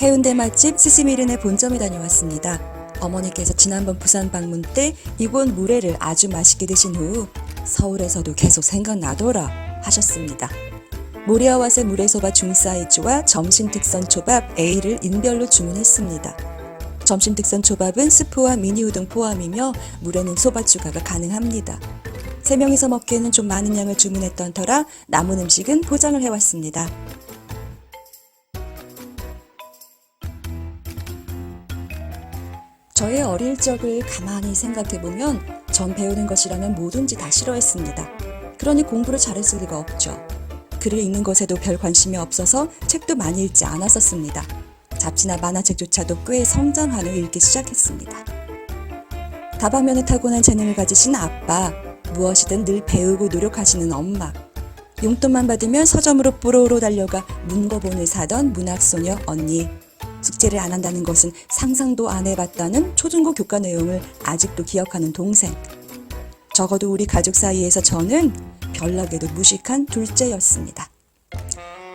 해운대 맛집 스시미른의 본점에 다녀왔습니다. 어머니께서 지난번 부산 방문 때 이곳 물회를 아주 맛있게 드신 후 서울에서도 계속 생각나더라 하셨습니다. 모리아와세 물회소바 중사이즈와 점심 특선 초밥 A를 인별로 주문했습니다. 점심 특선 초밥은 스프와 미니 우동 포함이며 물에는 소바 추가가 가능합니다. 세 명이서 먹기에는 좀 많은 양을 주문했던 터라 남은 음식은 포장을 해왔습니다. 저의 어릴 적을 가만히 생각해보면 전 배우는 것이라면 뭐든지 다 싫어했습니다. 그러니 공부를 잘했을 리가 없죠. 글을 읽는 것에도 별 관심이 없어서 책도 많이 읽지 않았었습니다. 잡지나 만화책조차도 꽤 성장한 후 읽기 시작했습니다. 다방면에 타고난 재능을 가지신 아빠, 무엇이든 늘 배우고 노력하시는 엄마, 용돈만 받으면 서점으로 뽀로로 달려가 문고본을 사던 문학소녀 언니, 숙제를 안 한다는 것은 상상도 안 해봤다는 초중고 교과 내용을 아직도 기억하는 동생. 적어도 우리 가족 사이에서 저는 별나게도 무식한 둘째였습니다.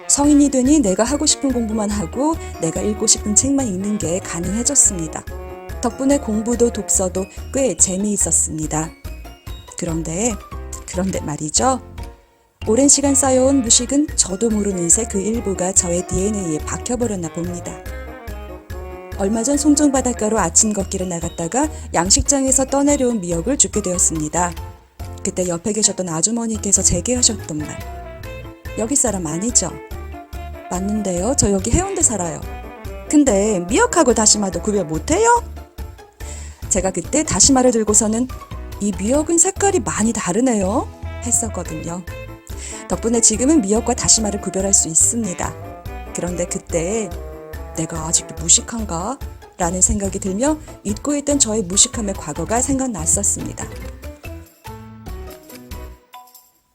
성인이 되니 내가 하고 싶은 공부만 하고 내가 읽고 싶은 책만 읽는 게 가능해졌습니다. 덕분에 공부도 독서도 꽤 재미있었습니다. 그런데, 그런데 말이죠. 오랜 시간 쌓여온 무식은 저도 모르는 새 그 일부가 저의 DNA에 박혀버렸나 봅니다. 얼마 전 송정 바닷가로 아침 걷기를 나갔다가 양식장에서 떠내려온 미역을 줍게 되었습니다. 그때 옆에 계셨던 아주머니께서 제게 하셨던 말. 여기 사람 아니죠? 맞는데요. 저 여기 해운대 살아요. 근데 미역하고 다시마도 구별 못해요? 제가 그때 다시마를 들고서는 이 미역은 색깔이 많이 다르네요. 했었거든요. 덕분에 지금은 미역과 다시마를 구별할 수 있습니다. 그런데 그때 내가 아직도 무식한가? 라는 생각이 들며 잊고 있던 저의 무식함의 과거가 생각났었습니다.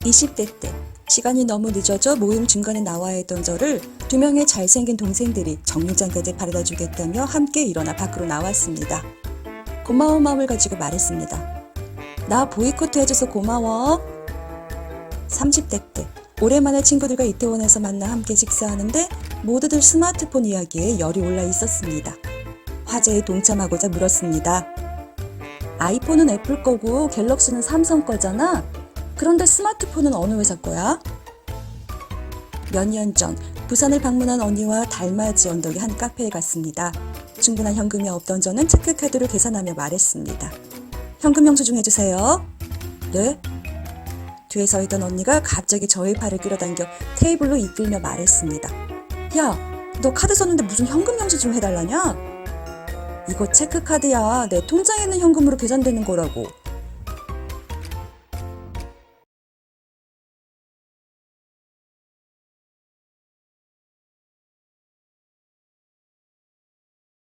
20대 때 시간이 너무 늦어져 모임 중간에 나와야 했던 저를 두 명의 잘생긴 동생들이 정류장까지 바래다 주겠다며 함께 일어나 밖으로 나왔습니다. 고마운 마음을 가지고 말했습니다. 나 보이콧 해줘서 고마워. 30대 때 오랜만에 친구들과 이태원에서 만나 함께 식사하는데 모두들 스마트폰 이야기에 열이 올라 있었습니다. 화제에 동참하고자 물었습니다. 아이폰은 애플 거고 갤럭시는 삼성 거잖아. 그런데 스마트폰은 어느 회사 거야? 몇 년 전 부산을 방문한 언니와 달맞이 언덕의 한 카페에 갔습니다. 충분한 현금이 없던 저는 체크카드로 계산하며 말했습니다. 현금 영수증 해주세요. 네? 뒤에 서 있던 언니가 갑자기 저의 팔을 끌어당겨 테이블로 이끌며 말했습니다. 야, 너 카드 썼는데 무슨 현금 영수증 해달라냐? 이거 체크카드야. 내 통장에 있는 현금으로 계산되는 거라고.